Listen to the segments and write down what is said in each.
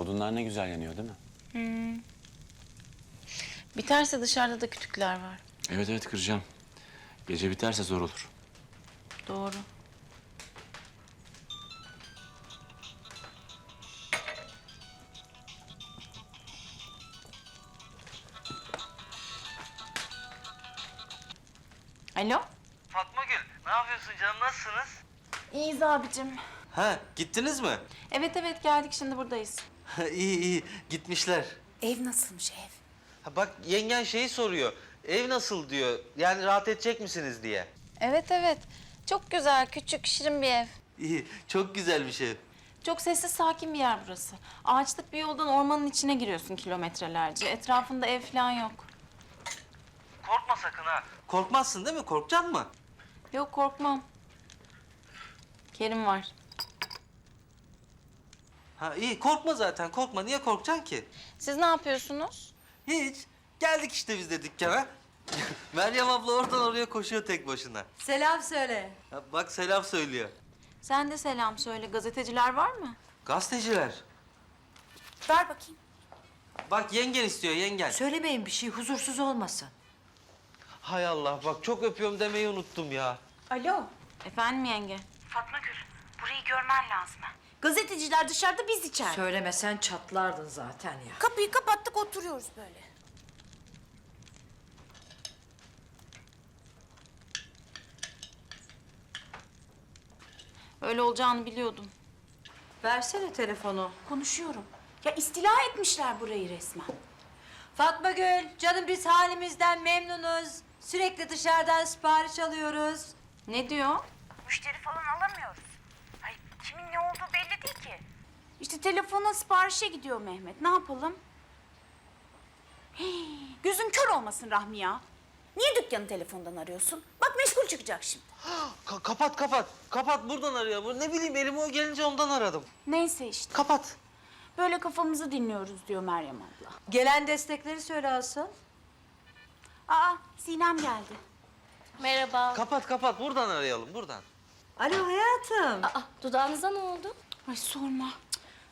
Odunlar ne güzel yanıyor değil mi? Biterse dışarıda da kütükler var. Evet evet kıracağım. Gece biterse zor olur. Doğru. Alo? Fatma Gül, ne yapıyorsun canım? Nasılsınız? İyiyiz abicim. Ha, gittiniz mi? Evet evet geldik şimdi buradayız. iyi iyi, gitmişler. Ev nasılmış ev? Ha, bak yengen şeyi soruyor. Ev nasıl diyor. Yani rahat edecek misiniz diye. Evet evet. Çok güzel, küçük, şirin bir ev. İyi, çok güzel bir şey. Çok sessiz, sakin bir yer burası. Ağaçlık bir yoldan ormanın içine giriyorsun kilometrelerce. Etrafında ev falan yok. Korkma sakın ha. Korkmazsın değil mi? Korkacaksın mı? Yok korkmam. Kerim var. Ha iyi, korkma zaten. Korkma. Niye korkacaksın ki? Siz ne yapıyorsunuz? Hiç. Geldik işte biz de dükkana. Meryem abla oradan oraya koşuyor tek başına. Selam söyle. Ha, bak selam söylüyor. Sen de selam söyle. Gazeteciler var mı? Gazeteciler. Ver bakayım. Bak yengen istiyor yengen. Söylemeyin bir şey huzursuz olmasın. Hay Allah bak çok öpüyorum demeyi unuttum ya. Alo. Efendim yenge? Fatma Gül, burayı görmen lazım. Gazeteciler dışarıda biz içeride. Söylemesen çatlardın zaten ya. Kapıyı kapattık oturuyoruz böyle. Öyle olacağını biliyordum. Versene telefonu. Konuşuyorum. Ya istila etmişler burayı resmen. Fatma Gül, canım biz halimizden memnunuz. Sürekli dışarıdan sipariş alıyoruz. Ne diyor? Müşteri falan alamıyoruz. Ay kimin ne olduğu belli değil ki. İşte telefona siparişe gidiyor Mehmet. Ne yapalım? Hii, gözün kör olmasın Rahmi ya. Niye dükkanı telefondan arıyorsun? Bak meşgul çıkacak şimdi. Ka- kapat kapat. Kapat buradan arıyor. Bu Ne bileyim elime o gelince ondan aradım. Neyse işte. Kapat. Böyle kafamızı dinliyoruz diyor Meryem abla. Gelen destekleri söyle asıl. Aa Sinem geldi. Merhaba. Kapat kapat buradan arayalım buradan. Alo hayatım. Dudağınıza ne oldu? Ay sorma.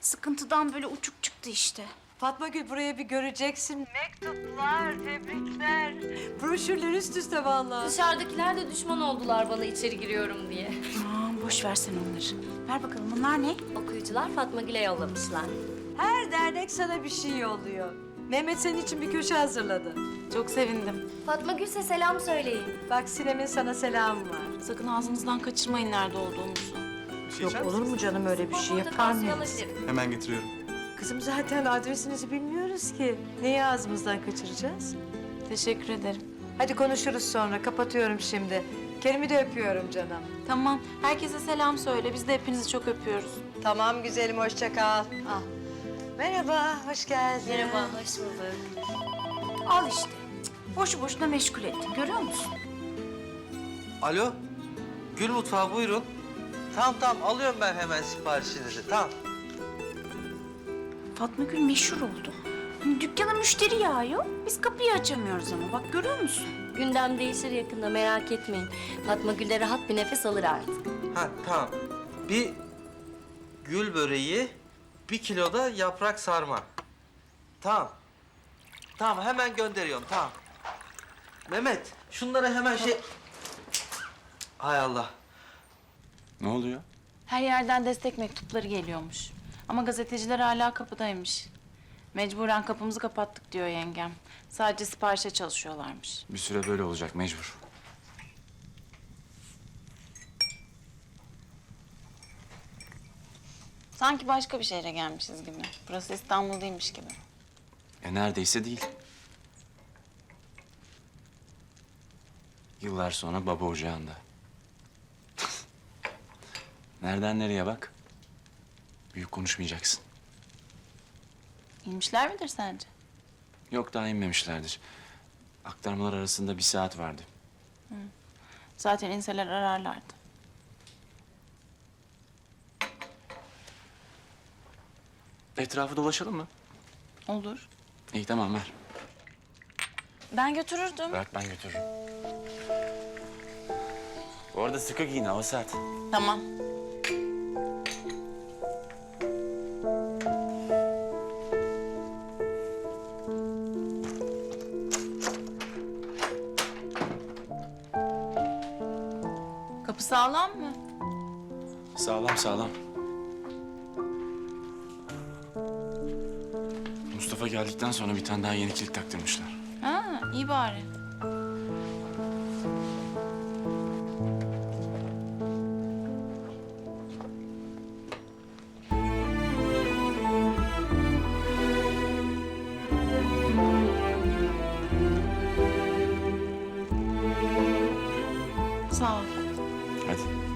Sıkıntıdan böyle uçuk çıktı işte. Fatma Gül buraya bir göreceksin. Mektuplar, tebrikler. Broşürler üst üste vallahi. Dışarıdakiler de düşman oldular bana içeri giriyorum diye. Aman boş versen onları. Ver bakalım bunlar ne? Okuyucular Fatma Gül'e yollamışlar. Her dernek sana bir şey yolluyor. Mehmet senin için bir köşe hazırladı. Çok sevindim. Fatma Gül'se selam söyleyin. Bak Sinem'in sana selamı var. Sakın ağzınızdan kaçırmayın nerede olduğumuzu. Yok olur mu canım öyle bir şey yapar mıyız? Hemen getiriyorum. Kızım zaten adresinizi bilmiyoruz ki. Neyi ağzımızdan kaçıracağız? Teşekkür ederim. Hadi konuşuruz sonra. Kapatıyorum şimdi. Kerim'i de öpüyorum canım. Tamam. Herkese selam söyle. Biz de hepinizi çok öpüyoruz. Tamam güzelim, hoşça kal. Al. Merhaba, hoş geldin. Merhaba, hoş bulduk. Al işte. Boşu boşuna meşgul ettin görüyor musun? Alo. Gül mutfağı buyurun. Tamam tamam alıyorum ben hemen siparişinizi. Tamam. Fatma Gül meşhur oldu. Hani dükkana müşteri yağıyor. Biz kapıyı açamıyoruz ama bak görüyor musun? Gündem değişir yakında merak etmeyin. Fatma Gül de rahat bir nefes alır artık. Ha tamam. Bir gül böreği, bir kilo da yaprak sarma. Tamam. Tamam hemen gönderiyorum tamam. Mehmet şunları hemen şey... Hay Allah. Ne oluyor? Her yerden destek mektupları geliyormuş. Ama gazeteciler hala kapıdaymış. Mecburen kapımızı kapattık diyor yengem. Sadece siparişe çalışıyorlarmış. Bir süre böyle olacak mecbur. Sanki başka bir şehre gelmişiz gibi. Burası İstanbul değilmiş gibi. E neredeyse değil. Yıllar sonra baba ocağında. Nereden nereye bak. Büyük konuşmayacaksın. İnmişler midir sence? Yok daha inmemişlerdir. Aktarmalar arasında bir saat vardı. Zaten inseler ararlardı. Etrafı dolaşalım mı? Olur. İyi tamam ver. Ben götürürdüm. Bırak ben götürürüm. Bu arada sıkı giyin hava sert. Tamam. Sağlam mı? Sağlam sağlam. Mustafa geldikten sonra bir tane daha yeni kilit taktırmışlar. Ha, iyi bari. Sağ ol. 맞 습.